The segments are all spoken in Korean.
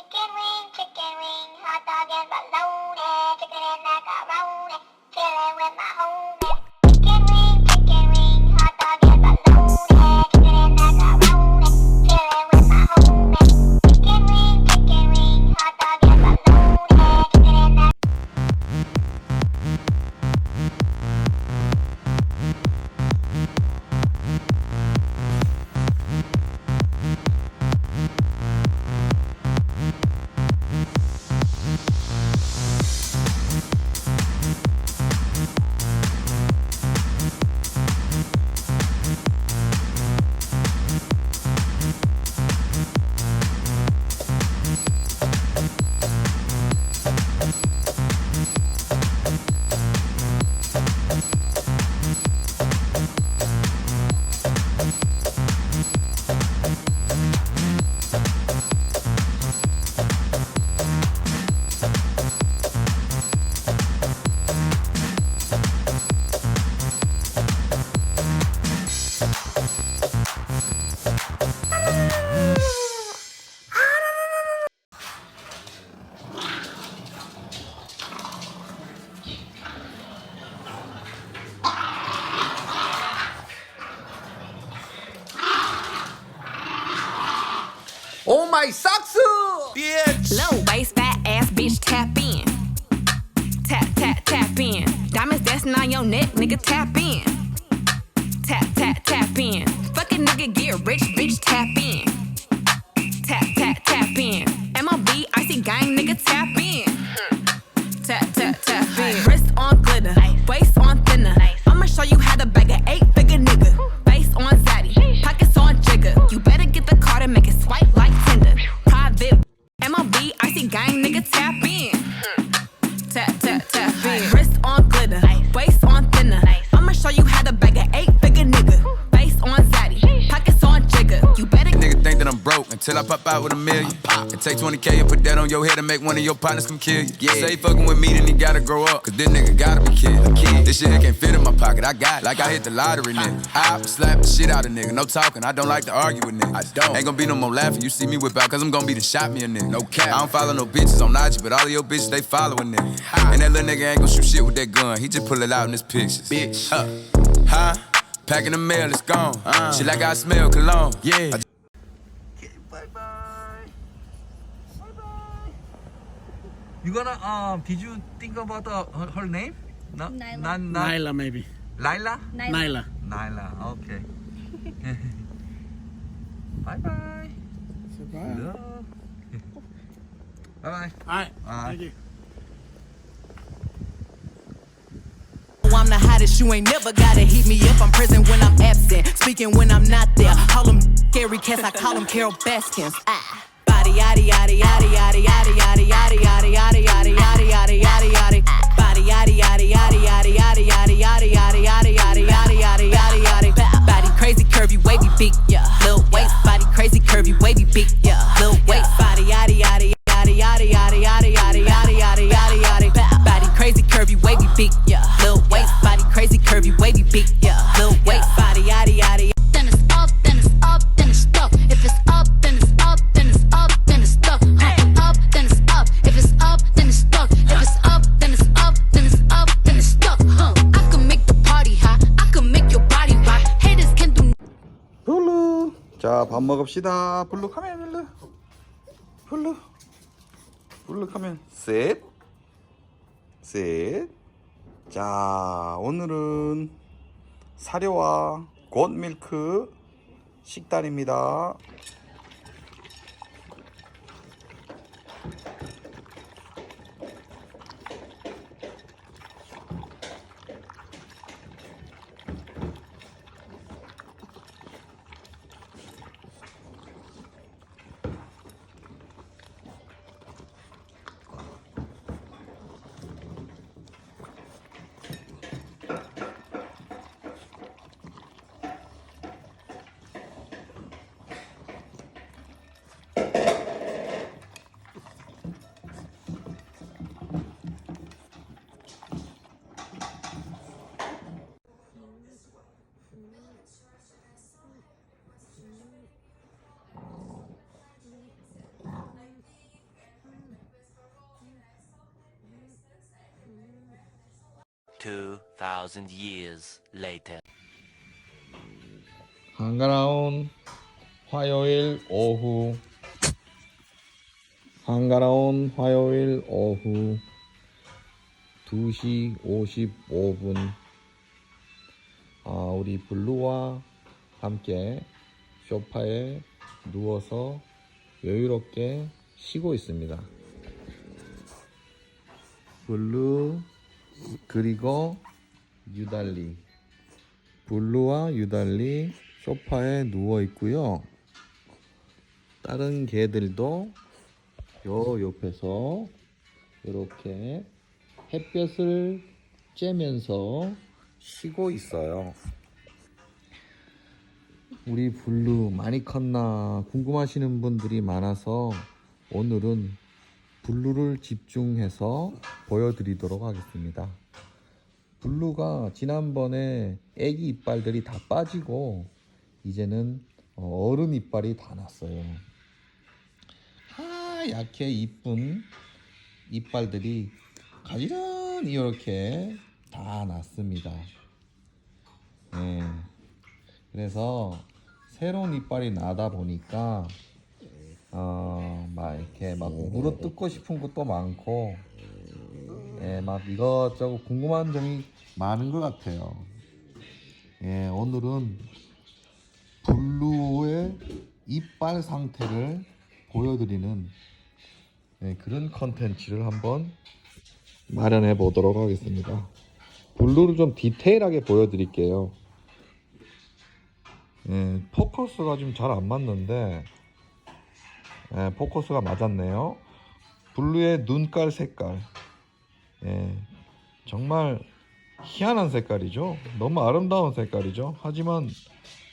Chicken wing, chicken wing, hot dog and bologna, chicken in macaroni, chilling with my homie. your neck, nigga, tap in. Tap, tap, tap in. Fucking nigga, get rich, bitch, tap in. Pop out with a million. And take 20K and put that on your head and make one of your partners come kill you. Yeah. Say fucking with me, then he gotta grow up. Cause this nigga gotta be kid. A kid. This shit can't fit in my pocket. I got it. Like I hit the lottery, nigga. I slap the shit out of nigga. No talking. I don't like to argue with niggas. I don't. Ain't gonna be no more laughing. You see me whip out, cause I'm gonna be the shot me a nigga. No cap. I don't follow no bitches on IG, but all of your bitches, they following nigga. And that little nigga ain't gonna shoot shit with that gun. He just pull it out in his pictures. Bitch. Huh? Huh? Packing the mail, it's gone. Uh. Shit like I smell cologne. Yeah. Bye bye. Bye bye. You gonna um? Did you think about the, her, her name? No, Nyla. Nan- Nan- Nyla maybe. Laila. Nyla. Nyla. Okay. bye bye. Bye. Bye bye. Alright. Thank you. Oh, I'm the hottest, you ain't never gotta heat me up. I'm present when I'm absent, speaking when I'm not there. Call them scary cats, I call them Carol Baskins. Ah. Yaddy yaddy yaddy yaddy yaddy yaddy yaddy yaddy yaddy yaddy yaddy yaddy yaddy yaddy. Body yaddy yaddy yaddy yaddy yaddy yaddy yaddy yaddy yaddy yaddy yaddy yaddy yaddy yaddy. Body crazy, curvy, wavy, big, yeah. Lil waist, body crazy, curvy, wavy, big, 자, 밥 먹읍시다. 블루 카멘 블루. 블루. 블루 카멘. 셋. 셋. 자, 오늘은 사료와 곤밀크 식단입니다. Two thousand years later. 한가로운 화요일 오후 한가로운 화요일 오후 2시 55분 아, 우리 블루와 함께 소파에 누워서 여유롭게 쉬고 있습니다. 블루 그리고 유달리 블루와 유달리 소파에 누워 있고요. 다른 개들도 요 옆에서 이렇게 햇볕을 쬐면서 쉬고 있어요. 우리 블루 많이 컸나 궁금하시는 분들이 많아서 오늘은 블루를 집중해서 보여드리도록 하겠습니다. 블루가 지난번에 애기 이빨들이 다 빠지고 이제는 어, 어른 이빨이 다 났어요. 하얗게 이쁜 이빨들이 가지런히 이렇게 다 났습니다. 네. 그래서 새로운 이빨이 나다 보니까 어, 막 이렇게 막 물어 뜯고 싶은 것도 많고 예, 막 이것저것 궁금한 점이 많은 것 같아요. 예, 오늘은 블루의 이빨 상태를 보여드리는 예, 그런 컨텐츠를 한번 마련해 보도록 하겠습니다. 블루를 좀 디테일하게 보여드릴게요. 예, 포커스가 좀 잘 안 맞는데 예, 포커스가 맞았네요. 블루의 눈깔 색깔. 예, 정말 희한한 색깔이죠. 너무 아름다운 색깔이죠. 하지만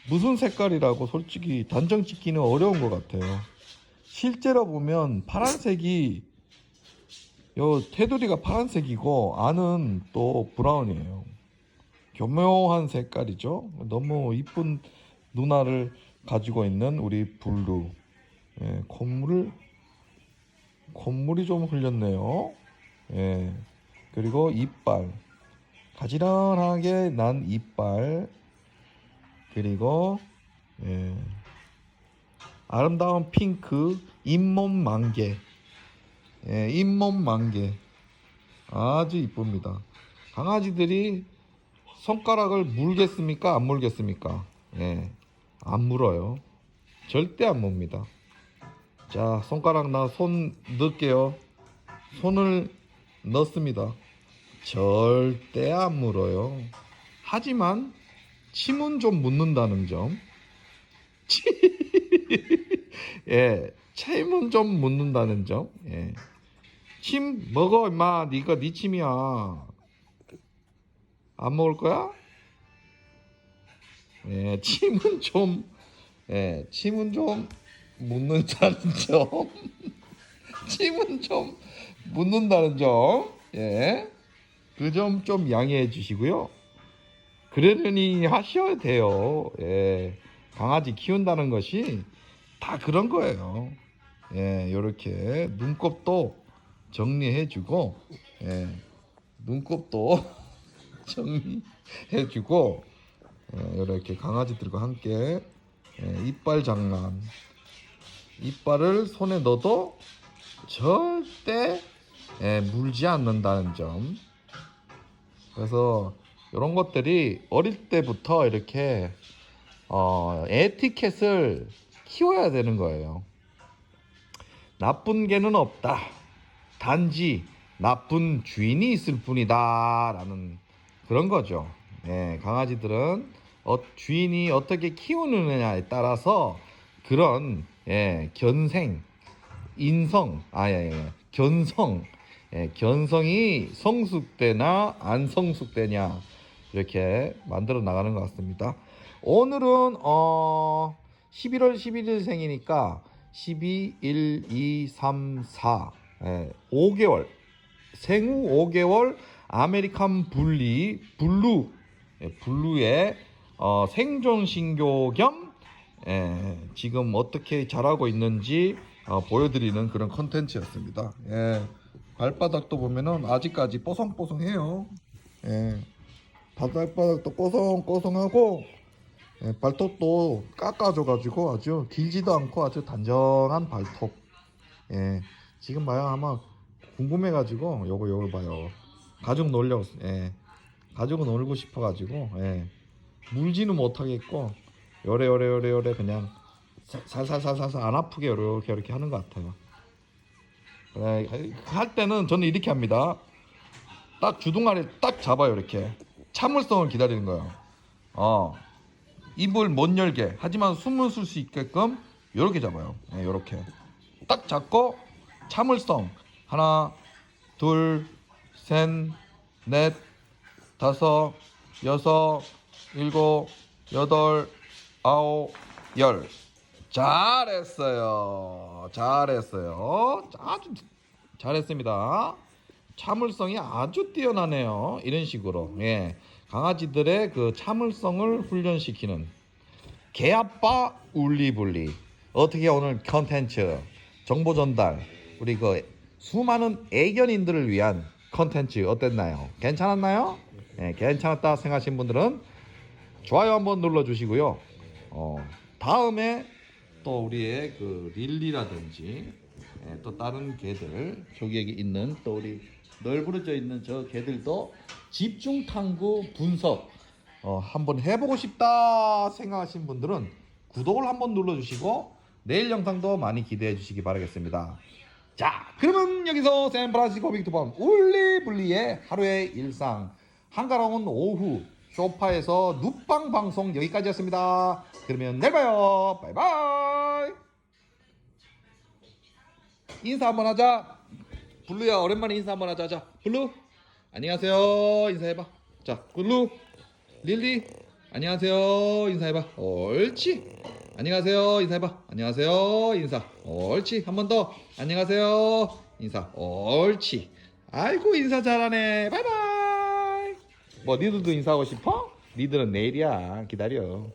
무슨 색깔이라고 솔직히 단정 짓기는 어려운 것 같아요. 실제로 보면 파란색이 요 테두리가 파란색이고 안은 또 브라운이에요. 교묘한 색깔이죠. 너무 이쁜 누나를 가지고 있는 우리 블루. 예, 콧물을 콧물이 좀 흘렸네요. 예. 그리고 이빨. 가지런하게 난 이빨. 그리고 예. 아름다운 핑크 잇몸 만개. 예, 잇몸 만개. 아주 이쁩니다. 강아지들이 손가락을 물겠습니까? 안 물겠습니까? 예. 안 물어요. 절대 안 뭅니다. 자, 손가락 나 손 넣을게요. 손을 넣습니다. 절대 안 물어요. 하지만 침은 좀 묻는다는 점. 예, 침은 좀 묻는다는 점. 예. 침 먹어 임마. 네가 네 침이야. 안 먹을 거야? 예, 침은 좀 예, 침은 좀 묻는다는 점. 침은 좀 묻는다는 점. 예. 그 점 좀 양해해 주시고요. 그러려니 하셔야 돼요. 예. 강아지 키운다는 것이 다 그런 거예요. 예, 요렇게 눈곱도 정리해 주고 예. 눈곱도 정리해 주고 예, 이렇게 강아지들과 함께 예, 이빨 장난 이빨을 손에 넣어도 절대 예, 물지 않는다는 점. 그래서 이런 것들이 어릴 때부터 이렇게 어, 에티켓을 키워야 되는 거예요. 나쁜 개는 없다. 단지 나쁜 주인이 있을 뿐이다. 라는 그런 거죠. 예, 강아지들은 어, 주인이 어떻게 키우느냐에 따라서 그런 예, 견생, 인성, 아, 예, 예, 견성, 예, 견성이 성숙되나 안 성숙되냐. 이렇게 만들어 나가는 것 같습니다. 오늘은 어 11월 11일 생이니까 12, 1, 2, 3, 4, 예, 5개월. 생후 5개월 아메리칸 블리 블루. 예, 블루의 어, 생존 신교 겸 예, 지금 어떻게 자라고 있는지 어, 보여드리는 그런 컨텐츠였습니다. 예, 발바닥도 보면은 아직까지 뽀송뽀송해요. 예, 발바닥도 뽀송뽀송하고 예, 발톱도 깎아줘가지고 아주 길지도 않고 아주 단정한 발톱. 예, 지금 봐요 아마 궁금해가지고 요거 요걸 봐요. 가죽 놀려 예, 가죽은 놀고 싶어가지고 예. 물지는 못하겠고 요래 요래 요래 요래 그냥 살살살살살 안 아프게 이렇게 이렇게 하는 것 같아요. 네, 할 때는 저는 이렇게 합니다. 딱 주둥아리 딱 잡아요 이렇게 참을성을 기다리는 거예요. 어 입을 못 열게 하지만 숨을 쉴 수 있게끔 이렇게 잡아요. 네, 이렇게 딱 잡고 참을성 하나 둘셋넷 다섯 여섯 일곱, 여덟, 아홉, 열. 잘했어요. 잘했어요. 아주 잘했습니다. 참을성이 아주 뛰어나네요. 이런 식으로. 예. 강아지들의 그 참을성을 훈련시키는 개아빠 울리불리. 어떻게 오늘 컨텐츠 정보 전달 우리 그 수많은 애견인들을 위한 컨텐츠 어땠나요? 괜찮았나요? 예, 괜찮았다 생각하신 분들은 좋아요 한번 눌러주시고요. 어, 다음에 또 우리의 그 릴리라든지 예, 또 다른 개들 저기에 있는 또 우리 널브러져 있는 저 개들도 집중 탐구 분석 어, 한번 해보고 싶다 생각하신 분들은 구독을 한번 눌러주시고 내일 영상도 많이 기대해 주시기 바라겠습니다. 자, 그러면 여기서 샌프란시스코 빅토밤 울리블리의 하루의 일상 한가로운 오후 소파에서 눕방 방송 여기까지였습니다. 그러면 내일 봐요. 바이바이. 인사 한번 하자. 블루야 오랜만에 인사 한번 하자. 자, 블루. 안녕하세요. 인사해봐. 자, 블루. 릴리. 안녕하세요. 인사해봐. 옳지. 안녕하세요. 인사해봐. 안녕하세요. 인사. 옳지. 한 번 더. 안녕하세요. 인사. 옳지. 아이고, 인사 잘하네. 바이바이. 뭐 니들도 인사하고 싶어? 니들은 내일이야 기다려